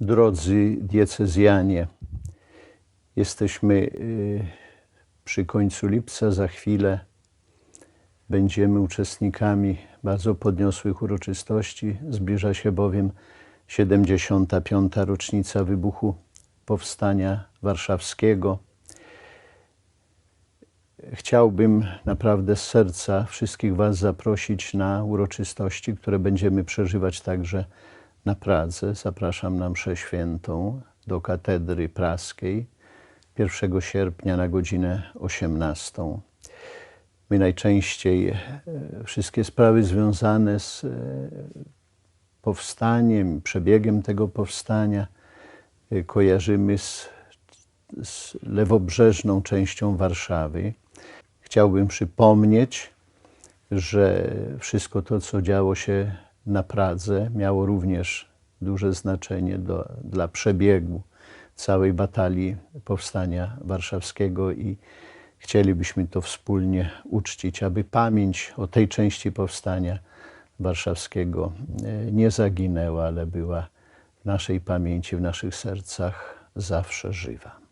Drodzy diecezjanie, jesteśmy y, przy końcu lipca. Za chwilę będziemy uczestnikami bardzo podniosłych uroczystości. Zbliża się bowiem 75. rocznica wybuchu Powstania Warszawskiego. Chciałbym naprawdę z serca wszystkich Was zaprosić na uroczystości, które będziemy przeżywać także na Pradze. Zapraszam na mszę świętą do katedry praskiej 1 sierpnia na godzinę 18. My najczęściej e, wszystkie sprawy związane z e, powstaniem, przebiegiem tego powstania e, kojarzymy z, z lewobrzeżną częścią Warszawy. Chciałbym przypomnieć, że wszystko to, co działo się na Pradze, miało również duże znaczenie do, dla przebiegu całej batalii powstania warszawskiego i chcielibyśmy to wspólnie uczcić, aby pamięć o tej części powstania warszawskiego e, nie zaginęła, ale była w naszej pamięci, w naszych sercach zawsze żywa.